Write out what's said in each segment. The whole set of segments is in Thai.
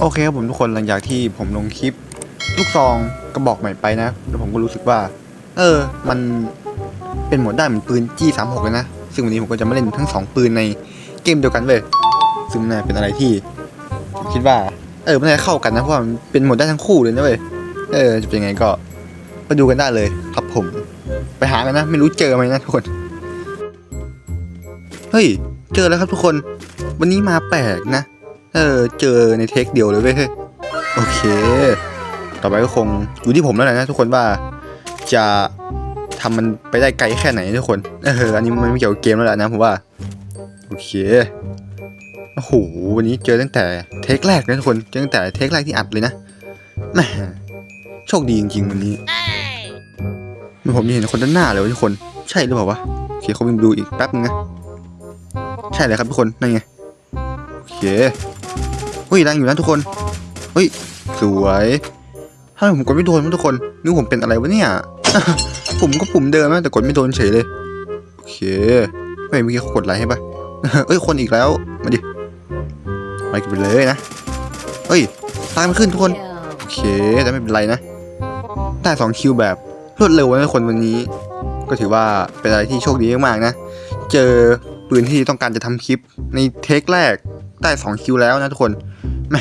โอเคครับผมทุกคนหลังจากที่ผมลงคลิป ลูกซองกระบอกใหม่ไปนะแล้วผมก็รู้สึกว่า เออ มันเป็นหมดได้เหมือนปืน G36 เลยนะ ซึ่งวันนี้ผมก็จะมาเล่นทั้งสองปืนในเกมเดียวกันเลยซึ่งน่าเป็นอะไรที่ผมคิดว่า เออมันน่าจะเข้ากันนะเพราะว่ามันเป็นหมดได้ทั้งคู่เลยนะเว้ยเออจะเป็นยังไงก็ไปดูกันได้เลยครับผม ไปหากันนะ ไม่รู้เจอไหมนะทุกคน เฮ้ย เจอแล้วครับทุกคน วันนี้มาแปลกนะ เออ เจอในเทคเดียวเลยเว้ยโอเค ต่อไปก็คงอยู่ที่ผมแล้วแหละนะทุกคนว่าจะทำมันไปได้ไกลแค่ไหนทุกคน เออ อันนี้มันไม่เกี่ยวกับเกมแล้วแหละนะผมว่า โอเค โอ้โห วันนี้เจอตั้งแต่เทคแรกนะทุกคน เจอตั้งแต่เทคแรกที่อัดเลยนะแหมโชคดีจริงๆวันนี้มื่อผมเห็นคนด้านหน้าเลยว่าทุกคน ใช่หรือเปล่าวะ โอเคเขาวิ่งดูอีกแป๊บนึงนะ ใช่เลยครับทุกคน นั่นไง โอเค เฮ้ยแรงอยู่นะทุกคนเฮ้ยสวยถ้าผมกดไม่โดนมั้งทุกคนนึกผมเป็นอะไรวะเนี่ยผมก็ปุ่มเดิมนะแต่กดไม่โดนเฉยเลยโอเคเฮ้ยเมื่อกี้เขากดไลค์ให้ปะเอ้ยคนอีกแล้วมาดิไปกันไปเลยนะเฮ้ยตายมันขึ้นทุกคนโอเคแต่ไม่เป็นไรนะได้สองคิวแบบรวดเร็วนะทุกคนวันนี้ ก็ถือว่าเป็นอะไรที่โชคดีมากๆนะ เจอปืนที่ต้องการจะทำคลิปในเทคแรกได้สองคิวแล้วนะทุกคน แหม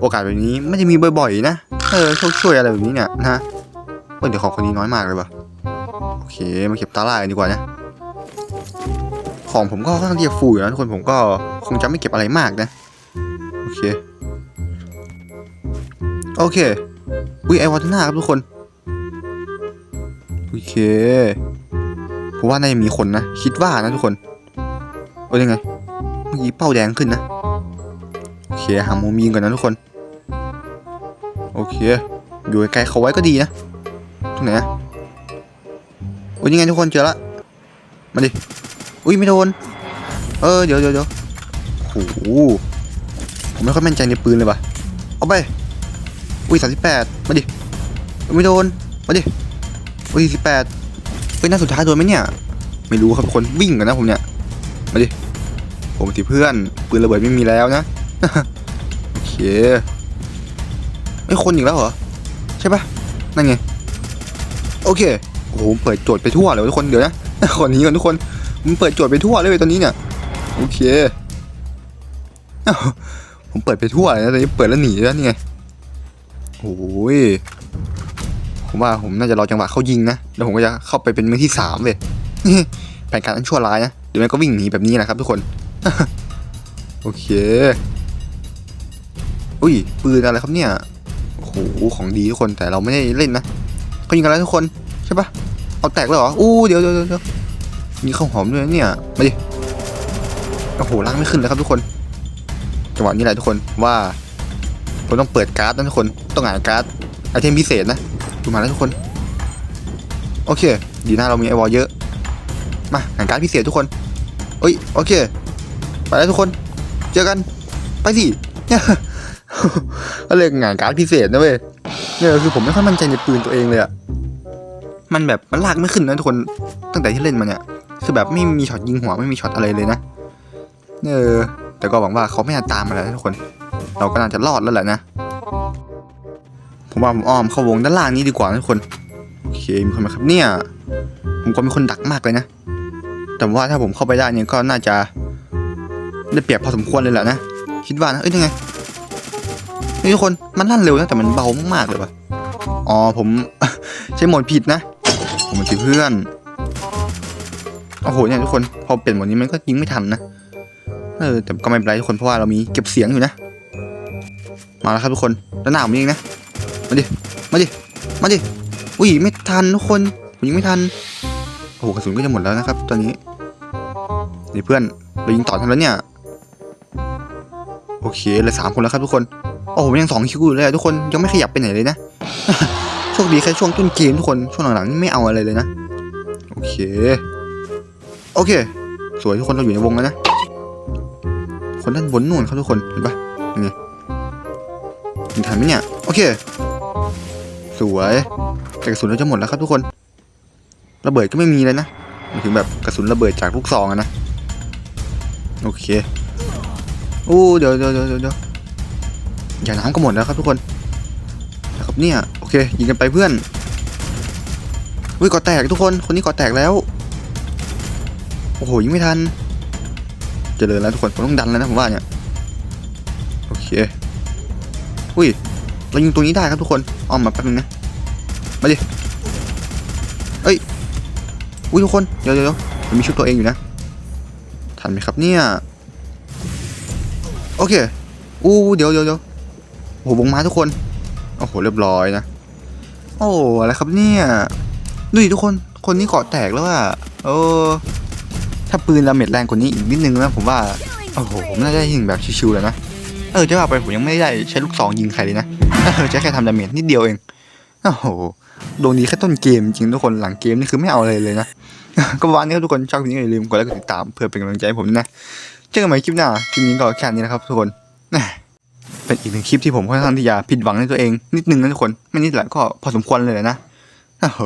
โอกาสแบบนี้ไม่ได้มีบ่อยๆนะเออโชคช่วยอะไรแบบนี้เนี่ยนะเออเดี๋ยวของคนนี้น้อยมากเลยว่ะโอเคมาเก็บตาล่ากันดีกว่านะของผมก็ค่อนข้างที่จะฟูอยู่นะทุกคนผมก็คงจะไม่เก็บอะไรมากนะโอเคโอเคอุ้ยไอวอตนาครับทุกคนโอเคผมว่าน่าจะมีคนนะคิดว่านะทุกคนโอ้ยยังไงเมื่อกี้เป้าแดงขึ้นนะ หามุมยิงก่อนนะทุกคน โอเค อยู่ไกลเขาไว้ก็ดีนะตรงไหนนะโอ้ยยังไงทุกคนเจอละมาดิอุ้ยไม่โดน เออเดี๋ยวเดี๋ยวเดี๋ยวโอ้โหผมไม่ค่อยมั่นใจในปืนเลยว่ะเอาไป อุ้ยสามสิบแปดมาดิไม่โดน มาดิ อุ้ยสิบแปดเฮ้ยน่าสุดท้ายโดนไหมเนี่ย ไม่รู้ครับทุกคนวิ่งกันนะผมเนี่ย มาดิ ผมสิเพื่อนปืนระเบิดไม่มีแล้วนะ ไอ้ยคนอีกแล้วเหรอ ใช่ปะนั่นไง โอเคโอ้โหเปิดโจทย์ไปทั่วเลยทุกคนเดี๋ยวนะคนนี้ก่อนทุกคนมันเปิดโจทย์ไปทั่วเลยตอนนี้เนี่ยโอเคผมเปิดไปทั่วเลยนะตอนนี้เปิดแล้วหนีแล้วนี่ไงโอ้ยผมว่าผมน่าจะรอจังหวะเขายิงนะแล้วผมก็จะเข้าไปเป็นมือที่สามเว้ยแผนการอันชั่วร้ายนะเดี๋ยวมันก็วิ่งหนีแบบนี้แหละครับทุกคน โอเค อุ้ยปืนอะไรครับเนี่ยโอ้โหของดีทุกคนแต่เราไม่ได้เล่นนะเขายิงกันแล้วทุกคนใช่ปะเอาแตกแล้วเหรออู้เดี๋ยวเดี๋ยวเดี๋ยวมีข้าวหอมด้วยเนี่ยมาดิโอ้โหล้างไม่ขึ้นเลยครับทุกคนจังหวะนี้แหละทุกคนว่าผมต้องเปิดการ์ดนะทุกคนต้องหาการ์ดไอเทมพิเศษนะดูมาแล้วทุกคน โอเค ดีนะเรามีไอวอลเยอะ มาหาการดพิเศษทุกคนเอ้ยโอเค ไปแล้วทุกคน เจอกันไปสิเนี่ย ก็เรียงานการดพิเศษนะเว้ยเนี่ยคือผมไม่ค่อยมั่นใจในปืนตัวเองเลยอะมันแบบมันลากไม่ขึ้นนะทุกคนตั้งแต่ที่เล่นมาเนี่ยคือแบบไม่มีช็อตยิงหัวไม่มีช็อตอะไรเลยนะเออแต่ก็หวังว่าเขาไม่น่าตามมาแล้วทุกคน เราก็น่าจะรอดแล้วแหละนะ ผมว่าผมอ้อมเข้าวงด้านล่างนี้ดีกว่าทุกคนโอเคมีคนมาครับเนี่ย ผมก็มีคนดักมากเลยนะ แต่ว่าถ้าผมเข้าไปได้เนี่ยก็น่าจะได้เปรียบพอสมควรเลยแหละนะ คิดว่านะเอ้ยยังไง นี่ทุกคนมันลั่นเร็วนะแต่มันเบามากๆเลยว่ะอ๋อผมใช้โหมดผิดนะผมมันเพื่อนโอ้โหเนี่ยทุกคนพอเปลี่ยนหมดนี้มันก็ยิงไม่ทันนะเออแต่ก็ไม่เป็นไรทุกคนเพราะว่าเรามีเก็บเสียงอยู่นะ มาแล้วครับทุกคนด้านหน้าผมเองนะมาดิมาดิมาดิอุ้ยไม่ทันทุกคนผมยิงไม่ทันโอ้โหกระสุนก็จะหมดแล้วนะครับ ตอนนี้นี่เพื่อนเรายิงต่อทันแล้วเนี่ยโอเคเลยสามคนแล้วครับทุกคน อ้โหยังสองคิวอยู่เลยอะทุกคนยังไม่ขยับไปไหนเลยนะโชคดีแค่ช่วงต้นเกมทุกคนช่วงหลังๆนี่ไม่เอาอะไรเลยนะโอเคโอเค สวยทุกคนเราอยู่ในวงแล้วนะคนด้านบนนู่นครับทุกคนเห็นปะยังไงยิงทันไหมเนี่ยโอเค สวยแต่กระสุนเราจะหมดแล้วครับทุกคนระเบิดก็ไม่มีเลยนะมายถึงแบบกระสุนระเบิดจากลูกซองอะนะโอเคโอ้เดี๋ยวเดี๋ยวเดี๋ยวเดี๋ยว อย่าน้ำก็หมดแล้วครับทุกคนนะครับเนี่ยโอเคยิงกันไปเพื่อนอุ้ยก่อแตกทุกคนคนนี้ก่อแตกแล้วโอ้โหยิงไม่ทันเจริญแล้วทุกคนผมต้องดันแล้วนะผมว่าเนี่ยโอเคอุ้ยเรายิงตัวนี้ได้ครับทุกคนอ้อมมาแป๊บนึงนะมาดิเอ้ยอุ้ยทุกคนเดี๋ยวเดี๋ยวเดี๋ยวผมมีชุดตัวเองอยู่นะทันไหมครับเนี่ยโอเคอู้เดี๋ยวเดี๋ยวเดี๋ยว หวงมาทุกคน โอ้โห เรียบร้อยนะ โอ้อะไรครับเนี่ยดูดิทุกคน คนนี้เกาะแตกแล้วอะเออ ถ้าปืนดาเมจแรงกว่านี้อีกนิดนึงนะผมว่า โอ้โห ผมน่าจะยิงแบบชิวๆเลยนะ เออจะว่าไปผมยังไม่ได้ใช้ลูกซองยิงใครเลยนะ เออใช้แค่ทำดาเมจนิดเดียวเอง โอ้โหดวงดีแค่ต้นเกมจริงทุกคน หลังเกมนี่คือไม่เอาอะไรเลยนะ ก็ประมาณนี้ทุกคนชอบคลิปนี้อย่าลืมกดไลค์กดติดตามเพื่อเป็นกำลังใจให้ผมนะ เจอกันใหม่คลิปหน้า คลิปนี้ก็แค่นี้นะครับทุกคน เป็นอีกหนึ่งคลิปที่ผมค่อนข้างที่จะผิดหวังในตัวเอง นิดนึงนะทุกคน ไม่นิดแหละก็พอสมควรเลยนะโอ้โห